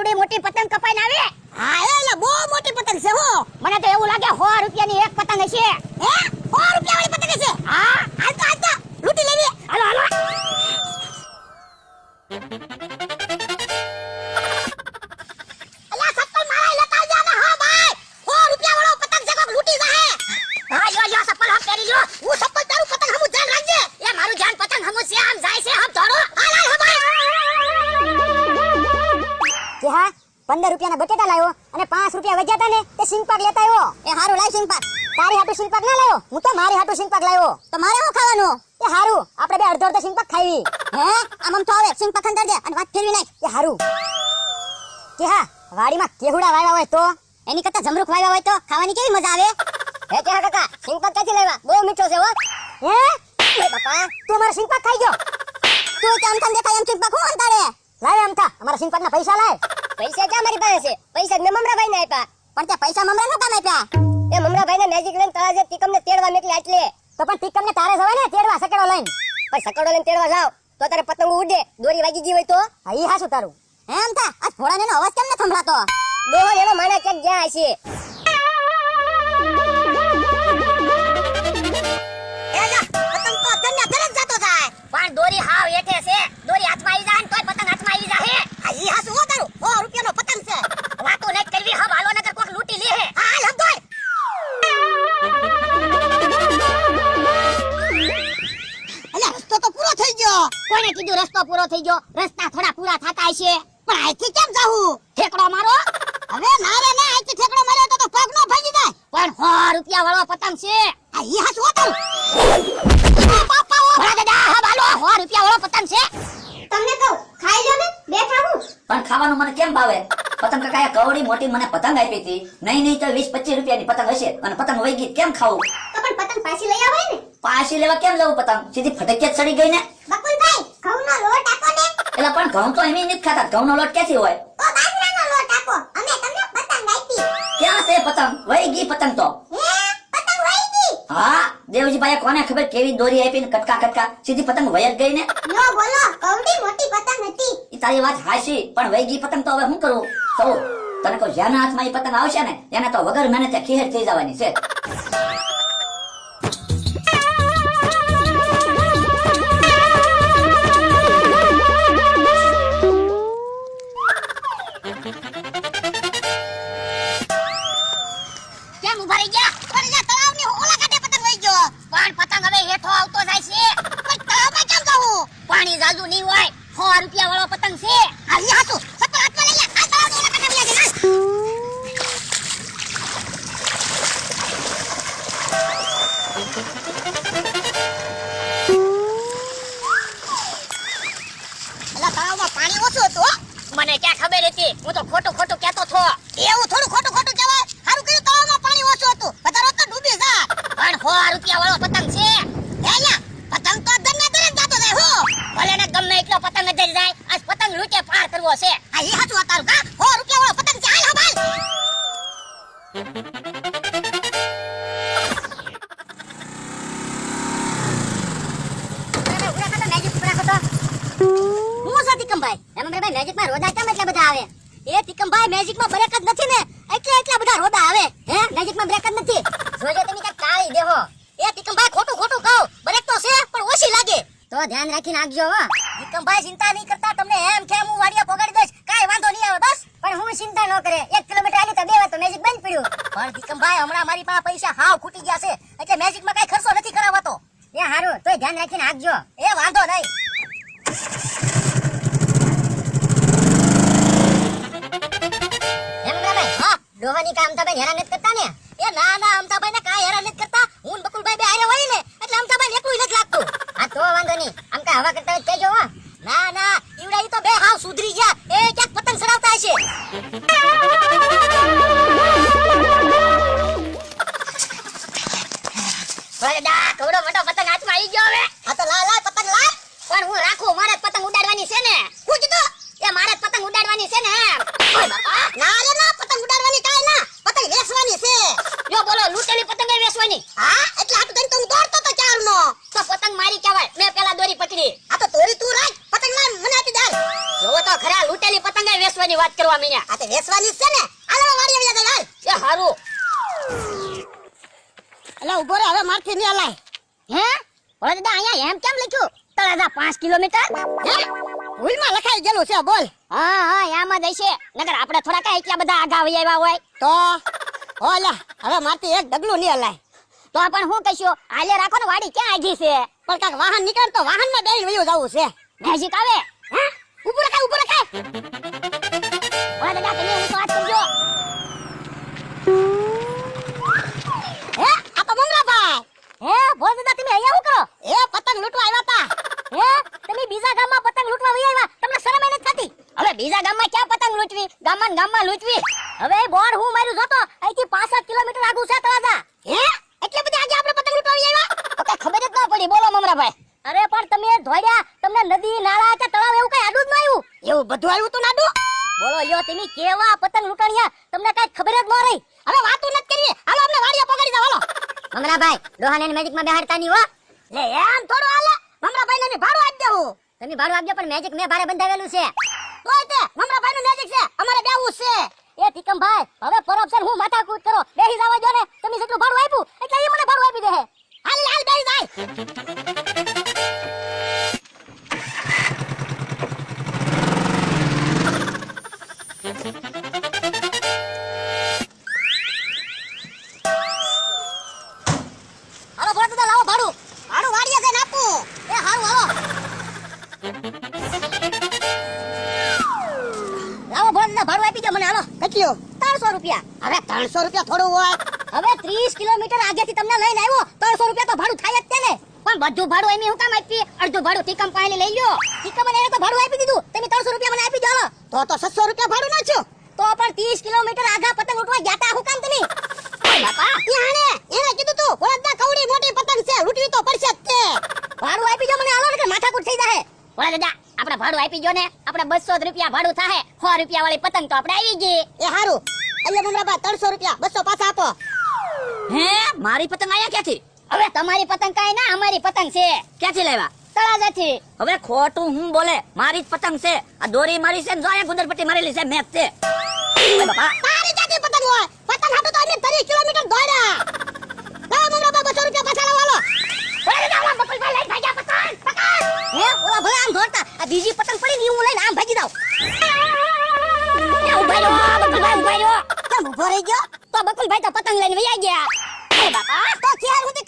એવડી મોટી પતંગ કપાઈને કે હા? પંદર રૂપિયાના બટેટા લાવ્યો અને પાંચ રૂપિયા વધ્યા ને તે સિંગપાક લેતા આવ્યો. એ હારું લાવ સિંગપાક તારી હાટુ સિંગપાક ના લાવ્યો હું તો મારી હાટુ સિંગપાક લાવ્યો તો મારે શું ખાવાનું? એ હારું આપણે બે અડધો અડધો સિંગપાક ખાવી હે? આમ આમ તો આવે. સિંગપાક અંદર દે અને વાત ફેરવી નાખ. એ હારું. કે હા વાડીમાં કેહુડા વાવ્યા હોય તો? એની કરતા જમરૂખ વાવ્યા હોય તો ખાવાની કેવી મજા આવે? હે કે હા કાકા સિંગપાક ક્યાંથી લાવ્યા? બહુ મીઠો છે હો. હે? એ બાપા. તું અમારો સિંગપાક ખાઈ ગયો? તું કેમ થામ દેખાય એમ સિંગપાક હું અંતાડે? લાવે થા અમારા સિંગપાકના પૈસા લાય. પૈસા ક્યાં મારી પાસે છે? પૈસા મેં મમરાભાઈ ને આપ્યા. પણ તે પૈસા મમરા નું કામ આપ્યા? એ મમરાભાઈ ને મેજિક લઈને તળાજે તીકમ ને તેડવા મેકલી આટલે તો પણ ટીકમ ને તારે જવાય ને તેડવા સકડો લઈને? પણ સકડો લઈને તેડવા જાવ તો તારે પતંગ ઉડે. દોરી વાગી ગઈ હોય તો? હા ઈ હાસું તારું. એમ તા? આ ઘોડાને એનો અવાજ કેમ ન સંભળાતો? ડોહો એનો માણા કે ગયા હશે? પતંગ તો ધન્ય ધન જતો થાય. પણ દોરી હાવ એઠે છે. દોરી હાથમાં આવી જાય ને તોય રસ્તો પૂરો થઈ ગયો. રસ્તા થોડા પૂરા થતા હશે પણ અહીંથી કેમ જાવું ઠેકડો મારો? હવે ના રે ના અહીંથી ઠેકડો માર્યો તો તો પગ નો ભાગી જાય. પણ સો રૂપિયા વાળો પતંગ છે. આ ઈ હાસુ હો પાપા ઓ. ભરા દાદા હા બાલો સો રૂપિયા વાળો પતંગ છે. તમને કહું ખાઈ લો ને બે ખાવું પણ ખાવાનું મને કેમ ભાવે? પતંગ કાકાએ કવડી મોટી મને પતંગ આપી હતી. નહીં નહીં તો વીસ પચીસ રૂપિયાની પતંગ હશે. અને પતંગ વહી ગઈ કેમ ખાવું? તો પણ પતંગ પાછી લઈ આવે ને. પાછી લેવા કેમ લેવું પતંગ? સીધી ફટકિયાત ચડી ગઈ ને? ઘઉંનો લોટ આપો ને. એટલે પણ ઘઉં તો એમ નથી ખાતા. ઘઉંનો લોટ ક્યાંથી હોય? ઓ બાજરાનો લોટ આપો. અમે તમને પતંગ આપી ક્યાં છે પતંગ? વહી ગઈ પતંગ તો. પતંગ વહી ગઈ? હા દેવજીભાઈ કોને ખબર કેવી દોરી આપીને કટકા કટકા સીધી પતંગ વહી જ ગઈ ને? નો બોલો. કવડી મોટી પતંગ હતી. ઈ તારી વાત હાશી પણ વહી ગઈ પતંગ તો હવે શું કરું? તો તને કહું જેના હાથમાં એ પતંગ આવશે ને એને તો વગર મહેનતે ખીહેર થઈ જવાની છે. સો રૂપિયા વાળો પતંગ છે. આ ઈ સતો હાથમાં લઈ લે. આ તળાવની ઓલા કાંઠે લઈ લે અલા તળાવમાં પાણી ઓછું હતું મને ક્યાં ખબર હતી? હું તો ખોટું ખોટું કહેતો છો એવું થોડું ખોટું ખોટું કહેવાય. સારું કર્યું તળાવમાં પાણી ઓછું હતું. વધારે તો ડૂબી જા પણ સો રૂપિયા વાળો પતંગ છે હેલ્યા પતંગ તો ધન્ય ધન્ય જાતો જાય હો ભલે ને ગમે એટલો પતંગ જ જાય આજ પતંગ લૂંટે પાર કરવો છે. આ એ હાચું તારું કા? હો રૂપિયા વાળો પતંગ છે. હાલ હબાલ હું મેજિકમાં બ્રેક નથી ને? એટલે બધા રોદા આવે? હે? મેજિકમાં બ્રેક નથી. જોજો તમે ટાળી દેહો. એ તિકમભાઈ ખોટું ખોટું કહું. બ્રેક તો છે, પણ ઓછી લાગે. તો ધ્યાન રાખીને રાખજો હો. વિક્રમભાઈ ચિંતા નહીં કરતા, તમને એમ કે હું વાડિયા પોગાડી દઈશ, કાઈ વાંધો નહીં આવે, બસ. પણ હું ચિંતા ન કરે. એક કિલોમીટર આલી તો બે વાર તો મેજિક બંધ પડ્યું. પણ વિક્રમભાઈ હમણાં મારી પાસે પૈસા હાવ ખૂટી ગયા છે. એટલે મેજિકમાં કઈ ખર્ચો નથી કરાવતો. એ હારું, તોય ધ્યાન રાખીને આગજો. એ વાંધો નહીં. ડોહાની કામ તમે હેરાન નથી કરતા ને? એ ના ના અમતાભાઈ ને કાંઈ હેરાન નથી કરતા હું ને બકુલભાઈ બે હારે હોય ને એટલે અમતાભાઈ એકલું નથી લાગતું હા તો વાંધો નહીં આમ કઈ હવા કરતા હોય તો કહેજો હો ના ના ઈવડા ઈ વેચવાની વાત કરવા મીયા આ તે વેસવાની છે ને? હાલો વાડીએ વયા જાય એ હારું. અલા ઊભો રે હવે મારથી નહીં અલાય હે? ઓલા દાદા અહીંયા એમ કેમ લખ્યું? તળાજા પાંચ કિલોમીટર? હે? ભૂલમાં લખાઈ ગયેલું છે બોલ. હા હા એમ જ હશે. નગર આપણે થોડા કઈ એટલા બધા આગા વહી આવ્યા હોય. તો? ઓલા હવે મારથી એક ડગલું નહીં હલાય. તો પણ હું કહીશું હાલે રાખો ને વાડી ક્યાં આજી છે? પણ કાક વાહન નીકળતો વાહનમાં બેસી વયું જવું છે. મેજિક આવે. હા? ઉપર રખાય ઉપર રખાય. નથી થતી હવે બીજા ગામમાં ક્યાં પતંગ લૂંટવી ગામમાં ગામમાં લૂંટવી હવે બોર્ડ હું મારું જોતો અહીંથી 65 કિલોમીટર આગું છે તળાજા હે એટલે બધી આપણે પતંગ લૂંટવા ખબર જ ના પડી બોલો મમરાભાઈ અરે પણ તમે ધોડ્યા તમને નદી, નાળા કે તળાવ એવું કઈ આડું જ ન એવું બધું આવ્યું તું નાડુ? બોલો લ્યો તમે કેવા પતંગ લૂંટણિયા તમને કઈ ખબર જ ન રહી? હવે વાતો ન કરીએ હાલો અમને વાડિયા પકડી જાવ હાલો મમરાભાઈ ડોહાને મેજિકમાં બેહાડતા નહીં હો. લે એમ થોડું હાલે. મમરાભાઈ ને ભાડું આપ દેવું. તમે ભાડું આપજો પણ મેજિક મેં ભારે બંધાવેલું છે. તોય તે મમરાભાઈ નું મેજિક છે. અમારે બેવું છે. એ ટીકમભાઈ હવે પરોપશન હું માથા કૂદ કરો. બેહી જવા જો ને તમે જેટલું ભાડું આપ્યું એટલે એ મને ભાડું આપી દે હાલ હાલ બેહી જાય. લાવો ભોળા દાદા ભાડું આપી દો મને હાલો કેટલો ત્રણસો રૂપિયા. હવે ત્રણસો રૂપિયા થોડું હોય. હવે ત્રીસ કિલોમીટર આગેથી તમને લઈને આવ્યો. ત્રણસો રૂપિયા તો ભાડું થાય જ છે ને પણ બધું ભાડું એમ હું કામ આપી? અડધું ભાડું ટીકમ પાણી લઈ લ્યો. ટીકમ એને તો ભાડું આપી દીધું. તમે ત્રણસો રૂપિયા મને આપી દો તો તો છસો રૂપિયા ભાડું નાખ્યો તો પણ ત્રીસ કિલોમીટર આગા પતંગ ઉઠવા ગયા હું કામ તમે? બાપા. એને કીધું તું વળદના કવડી મોટી પતંગ છે લૂંટવી તો પડશે જ તે. ભાડું આપી દો મને હાલો ને માથાકૂટ થઈ જાહે. ઓલા દાદા આપણે ભાડું આપી ગયો ને. આપણે બસો રૂપિયા ભાડું થાય સો રૂપિયા વાળી પતંગ તો આપણે આવી ગઈ. એ હારું. એટલે મમરાબા ત્રણસો રૂપિયા. બસો પાછા આપો. હે મારી પતંગ આયા ક્યાંથી? હવે તમારી પતંગ કઈ ના અમારી પતંગ છે. ક્યાંથી લેવા તળાજાથી. હવે ખોટું હું બોલે મારી જ પતંગ છે. આ દોરી મારી છે ને જો અહીંયા ગુંદરપટ્ટી મારેલી છે મેચ છે તારી જાતી પતંગ હોય? પતંગ હાટું તો અમે 30 કિલોમીટર દોડ્યા. લાવો મમરાબા બસો રૂપિયા પાછા લાવો હાલો. બકુલભાઈ લઈને ભાગ્યા પતંગ પતંગ. હે ઓલા ભલે આમ દોડતા આ બીજી પતંગ પડી ને હું લઈને આમ ભાગી જાઉં. ઊભા રહ્યો બકુલભાઈ ઊભા રહ્યો કેમ ઊભો રહી. ગયો તો બકુલભાઈ તો પતંગ લઈને વયા ગયા. બાપા. તો ક્યારે સુધી